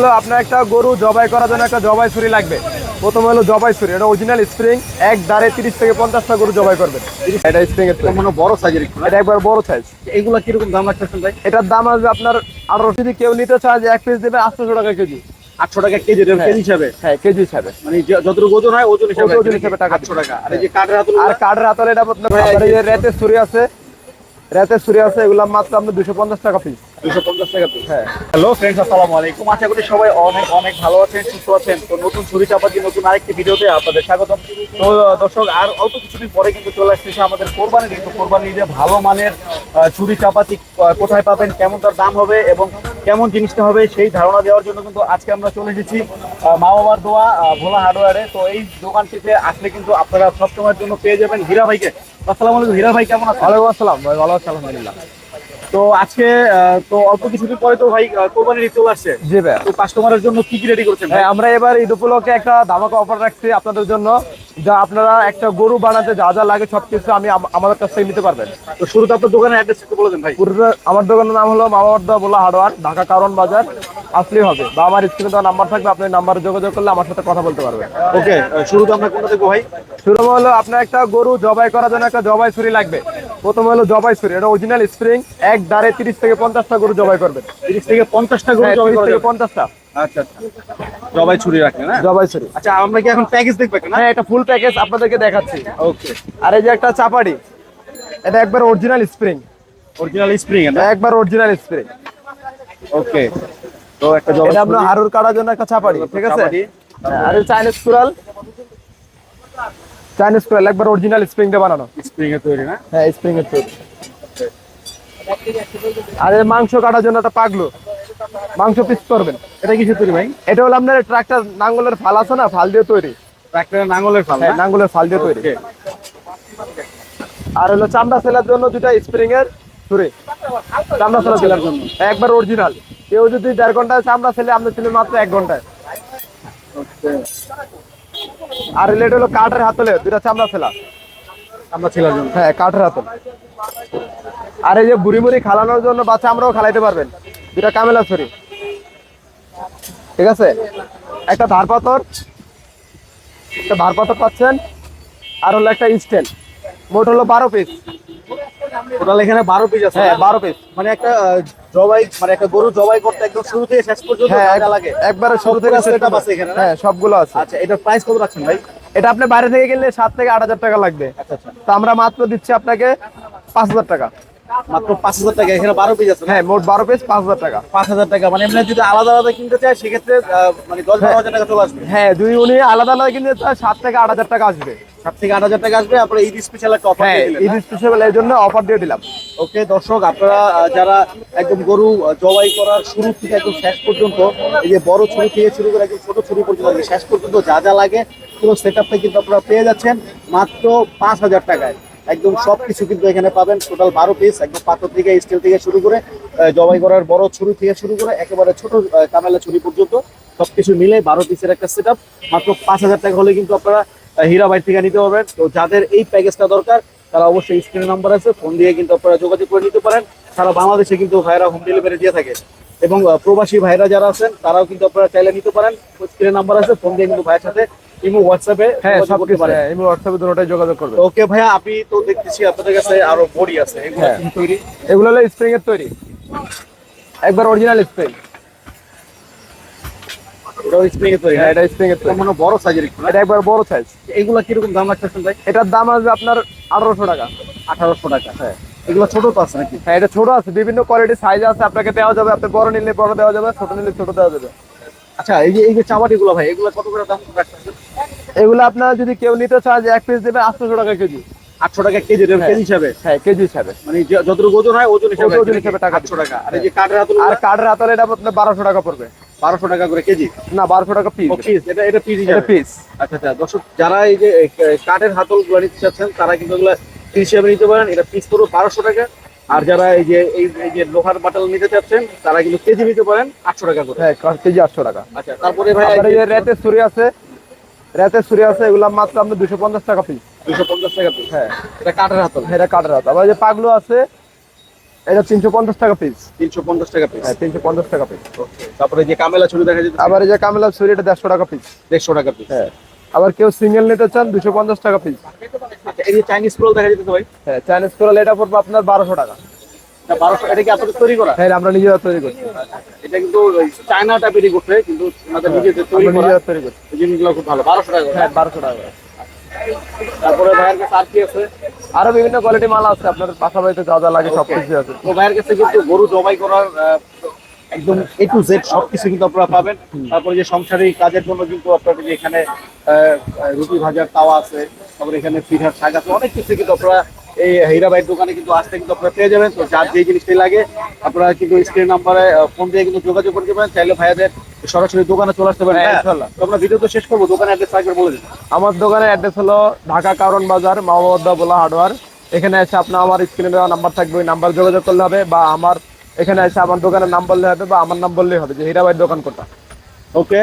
হলো আপনার একটা গরু জবাই করার জন্য একটা জবাই ছুরি লাগবে। প্রথম হলো জবাই ছুরি এটা অরিজিনাল স্প্রিং এক দাঁড়ে তিরিশ থেকে পঞ্চাশটা গরু জবাই করবেন এটা স্প্রিং এর মনে বড় সাইজের এটা একবার বড় সাইজ এইগুলা কীরকম দাম রাখতেছেন ভাই? এটার দাম আসবে আপনার আরও যদি কেউ নিতে চায় যে এক পিস দেবে আটশোশো টাকা কেজি। আটশো টাকা কেজি এটা কেজি হিসাবে? হ্যাঁ কেজি হিসাবে। মানে যতটুকু ওজন হয় ওজন হিসাবে ওজন হিসাবে টাকা আটশো টাকা। আর এই যে কাঠের হাতুল আর কাঠের হাতলে এটা আপনার আপনার রেতের ছুরি আছে। রেতের ছুরি আছে এগুলো মাত্র আপনার দুশো পঞ্চাশ টাকা পিস হ্যাঁ। হ্যালো ফ্রেন্ডস আসসালামু আলাইকুম। আশা করি সবাই অনেক অনেক ভালো আছেন সুস্থ আছেন। তো নতুন ছুরি চাপাতি নতুন আরেকটি ভিডিওতে আপনাদের স্বাগতম। তো দর্শক আর অল্প কিছুদিন পরে কিন্তু চলে আসতেছে আমাদের কোরবানি কিন্তু কোরবানি ঈদে ভালো মানের ছুরি চাপাতি কোথায় পাবেন কেমন তার দাম হবে এবং কেমন জিনিসটা হবে সেই ধারণা দেওয়ার জন্য কিন্তু আজকে আমরা চলে এসেছি মা বাবার দোয়া ভোলা হার্ডওয়ারে তো এই দোকানটিতে আসলে কিন্তু আপনারা সবসময়ের জন্য পেয়ে যাবেন হীরা ভাইকে। আসসালামু আলাইকুম হীরা ভাই কেমন আছেন? ওয়ালাইকুম আসসালাম ভাই ভালো আছি আলহামদুলিল্লাহ। তো আজকে তো অল্প কিছুদিন পরে তো ভাই কোরবানির ঈদ চলে আসছে। জি ভাই। তো কাস্টমারের জন্য কি কি রেডি করছেন ভাই? হ্যাঁ আমরা এবার ঈদ উপলক্ষে একটা ধামাকা অফার রাখছি আপনাদের জন্য যা আপনারা একটা গরু বানাতে যা যা লাগে সবকিছু আমি আমাদের কাছ থেকে নিতে পারবেন। তো শুরুতে আপনার দোকানের অ্যাড্রেস একটু বলে দেন ভাই। পুরো আমার দোকানের নাম হলো মামাবর্দা বোলা হার্ডওয়ার ঢাকা কারণ বাজার আসলেই হবে। বা আমার স্ক্রিনে দেওয়া নাম্বার থাকবে আপনি নাম্বারে যোগাযোগ করলে আমার সাথে কথা বলতে পারবেন। ওকে শুরুতে আমরা কোনটা দেখব ভাই? শুরু হলো আপনার একটা গরু জবাই করার জন্য একটা জবাই ছুরি লাগবে। প্রথম হলো জবাই ছুরি এটা অরিজিনাল স্প্রিং এক দাঁড়ে তিরিশ থেকে পঞ্চাশটা গরু জবাই করবেন। তিরিশ থেকে পঞ্চাশটা গরু হ্যাঁ, জবাই 30 থেকে। পঞ্চাশটা। আচ্ছা আচ্ছা। জবাই ছুরি রাখেন জবাই ছুরি। আমরা কি এখন প্যাকেজ দেখবে না? হ্যাঁ এটা ফুল প্যাকেজ আপনাদেরকে দেখাচ্ছি। ওকে আর এই যে একটা চাপাড়ি এটা একবার অরিজিনাল স্প্রিং অরিজিনাল স্প্রিং না একবার অরিজিনাল স্প্রিং ওকে তো একটা জবাই এটা আপনার হাড়ুর কাটার জন্য একটা চাপাড়ি ঠিক আছে? হ্যাঁ, আর চাইনিজ কুরাল চাইনিস কুরাল একবার অরিজিনাল স্প্রিং দিয়ে বানানো। স্প্রিং এর তৈরি না? হ্যাঁ স্প্রিং এর তৈরি। আর মাংস কাটার জন্য একটা পাগলো। মাংস পিস করবেন। এটা কিছু তৈরি ভাই? এটা হলো আপনার ট্রাক্টর নাঙ্গলের ফাল আছে না ফাল দিয়ে তৈরি। ট্রাক্টরের নাঙ্গলের ফাল হ্যাঁ নাঙ্গলের ফাল দিয়ে তৈরি। আর হলো চামড়া সেলার জন্য দুটা স্প্রিং এর ছুরি। চামড়া সেলার সেলার জন্য। একবার অরিজিনাল কেউ যদি দেড় ঘন্টায় চামড়া ছেলে আমরা ছিলেন মাত্র এক ঘন্টায়। আর রিলেট হলো কাঠের হাতলে দুটা চামড়া ফেলা। আমরা ছেলার হ্যাঁ কাঠের হাতল। আর এই যে বুড়ি মুড়ি খালানোর জন্য বাচ্চা আমরাও খালাইতে পারবেন। দুটা কামেলা ছড়ি ঠিক আছে? একটা ধার পাথর একটা ধার পাথর পাচ্ছেন। আর হলো একটা স্টেল মোট হলো বারো পিস টোটাল এখানে বারো পিস আছে হ্যাঁ বারো পিস মানে একটা জবাই মানে একটা গরু জবাই করতে একদম শুরু থেকে শেষ পর্যন্ত হ্যাঁ লাগে। একবারে শুরু থেকে আছে এখানে হ্যাঁ সবগুলো আছে। আচ্ছা এটার প্রাইস কত রাখছেন ভাই? এটা আপনি বাইরে থেকে গেলে সাত থেকে আট হাজার টাকা লাগবে। আচ্ছা আচ্ছা। তো আমরা মাত্র দিচ্ছি আপনাকে পাঁচ হাজার টাকা। মাত্র পাঁচ হাজার টাকা এখানে বারো পিস আছে হ্যাঁ মোট বারো পিস পাঁচ হাজার টাকা। পাঁচ হাজার টাকা মানে এমনি যদি আলাদা আলাদা কিনতে চায় সেক্ষেত্রে মানে দশ বারো হাজার টাকা চলে আসবে। হ্যাঁ দুই উনি আলাদা আলাদা কিনতে চায় সাত থেকে আট হাজার টাকা আসবে। সাত থেকে আট হাজার টাকা আসবে আপনার ঈদ স্পেশাল একটা অফার হ্যাঁ ঈদ স্পেশাল এর জন্য অফার দিয়ে দিলাম। ওকে দর্শক আপনারা যারা একদম গরু জবাই করার শুরু থেকে একদম শেষ পর্যন্ত এই যে বড় ছুরি থেকে শুরু করে একদম ছোট ছুরি পর্যন্ত শেষ পর্যন্ত যা যা লাগে পুরো সেট আপটা কিন্তু আপনারা পেয়ে যাচ্ছেন মাত্র পাঁচ হাজার টাকায়। একদম সবকিছু কিন্তু এখানে পাবেন টোটাল বারো পিস একদম পাথর থেকে স্টিল থেকে শুরু করে জবাই করার বড় ছুরি থেকে শুরু করে একেবারে ছোট কামেলা ছুরি পর্যন্ত সবকিছু মিলে বারো পিসের একটা সেট মাত্র পাঁচ হাজার টাকা হলে কিন্তু আপনারা আহ, হীরাবাই থেকে নিতে পারবেন। তো যাদের এই প্যাকেজটা দরকার তারা অবশ্যই স্ক্রিন নাম্বার আছে ফোন দিয়ে কিন্তু আপনারা যোগাযোগ করে নিতে পারেন। সারা বাংলাদেশে কিন্তু ভাইরা হোম ডেলিভারি দিয়ে থাকে। এবং প্রবাসী ভাইরা যারা আছেন তারাও কিন্তু আপনারা চাইলে নিতে পারেন। স্ক্রিন নাম্বার আছে ফোন দিয়ে কিন্তু ভাইয়ের সাথে ইমো হোয়াটসঅ্যাপে হ্যাঁ যোগাযোগ সব করতে পারেন। হ্যাঁ হোয়াটসঅ্যাপে দুটোটাই যোগাযোগ করবে ওকে ভাইয়া আপনি তো দেখতেছি আপনাদের কাছে আরও বডি আছে। এগুলো হ্যাঁ। তৈরি? এগুলো হলো স্প্রিং এর তৈরি। একবার অরিজিনাল স্প্রিং এটাও স্প্রিং এর তৈরি হ্যাঁ? হ্যাঁ এটা স্প্রিং এর তৈরি মনে বড় সাইজের এটা একবার বড় সাইজ এগুলা কীরকম দাম রাখতেছেন ভাই? এটার দাম আসবে আপনার আঠারোশো টাকা। আঠারোশো টাকা হ্যাঁ। এগুলো ছোট তো আছে নাকি? হ্যাঁ এটা ছোট আছে বিভিন্ন কোয়ালিটির সাইজ আছে আপনাকে দেওয়া যাবে আপনি বড় নিলে বড় দেওয়া যাবে ছোট নিলে ছোট দেওয়া যাবে। আচ্ছা এই যে এই যে চাবাটি ভাই এগুলো কত করে দাম রাখতেছেন? এগুলো আপনার যদি কেউ নিতে চায় যে এক পিস দেবে আটশোশো টাকা কেজি। আটশো টাকা কেজি কেজি হিসাবে? হ্যাঁ কেজি হিসাবে। মানে যতটুকু ওজন হয় ওজন হিসাবে ওজন হিসাবে টাকা আটশো টাকা। আর এই যে কাঠের হাতুল আর কাঠের হাতলে এটা আপনার বারোশো টাকা পড়বে। বারোশো টাকা করে কেজি? না বারোশো টাকা পিস পিস এটা এটা পিস এটা পিস আচ্ছা আচ্ছা দর্শক যারা এই যে কাঠের হাতল নিতে চাচ্ছেন তারা কিন্তু এগুলো হিসাবে নিতে পারেন। এটা পিস পুরো বারোশো টাকা। আর যারা এই যে এই যে লোহার বাটাল নিতে চাচ্ছেন তারা কিন্তু কেজি নিতে পারেন আটশো টাকা করে। হ্যাঁ কেজি আটশো টাকা। আচ্ছা তারপরে ভাই ছুরি আছে রেতের ছুরি আছে এগুলো মাত্র আপনার দুশো পঞ্চাশ টাকা পিস দুশো পঞ্চাশ টাকা পিস হ্যাঁ। এটা কাঠের হাতল। এটা কাঠের হাত আবার যে পাগলো আছে এটা তিনশো পঞ্চাশ টাকা পিস তিনশো পঞ্চাশ টাকা পিস হ্যাঁ তিনশো পঞ্চাশ টাকা পিস তারপরে যে কামেলা ছুরি দেখা যেতে আবার যে কামেলা ছুরি এটা দেড়শো টাকা পিস দেড়শো টাকা পিস হ্যাঁ। আবার কেউ সিঙ্গেল নিতে চান দুশো পঞ্চাশ টাকা পিস আচ্ছা এই যে চাইনিজ রোল দেখা যেতে ভাই। হ্যাঁ চাইনিজ কোরাল এটা পড়বে আপনার বারোশো টাকা। এটা কি আপনাদের তৈরি করা? হ্যাঁ আমরা নিজেরা তৈরি করছি। এটা কিন্তু চায়না টাইপেরই করতে কিন্তু নিজেদের তৈরি করা। নিজেরা তৈরি করছি। জিনিসগুলো খুব ভালো। বারোশো টাকা হ্যাঁ বারোশো টাকা করে। তারপরে ভাইয়ের কাছে আর কি আছে? আরও বিভিন্ন কোয়ালিটি মাল আছে আপনার পাশাপাশি বাড়িতে যা যা লাগে সব কিছু আছে। তো ভাইয়ের কাছে কিন্তু গরু জবাই করার আহ, একদম এ টু জেড সবকিছু কিন্তু আপনারা পাবেন। তারপরে যে সংসারিক কাজের জন্য কিন্তু আপনাদের যে এখানে রুটি ভাজার তাওয়া আছে তারপরে এখানে পিঠার শাক আছে অনেক কিছু কিন্তু আপনারা এই হীরাবাইয়ের দোকানে কিন্তু আসতে কিন্তু আপনারা পেয়ে যাবেন। তো যার যে জিনিসটাই লাগে আপনারা কিন্তু স্ক্রিন নাম্বারে ফোন দিয়ে কিন্তু যোগাযোগ করতে পারেন চাইলে ভাইয়াদের সরাসরি দোকানে চলে আসতে পারেন। হ্যাঁ, তো আমরা ভিডিও তো শেষ করব। দোকানে অ্যাড্রেস থাকবে বলে দিন। আমার দোকানের অ্যাড্রেস হলো ঢাকা কারণ বাজার মামাবদ্দা বোলা হার্ডওয়ার। এখানে এসে আপনার আমার স্ক্রিনে দেওয়া নাম্বার থাকবে ওই নাম্বার যোগাযোগ করলে হবে বা আমার এখানে এসে আমার দোকানের নাম বললে হবে বা আমার নাম বললেই হবে যে হীরাবাইয়ের দোকান কোনটা। ওকে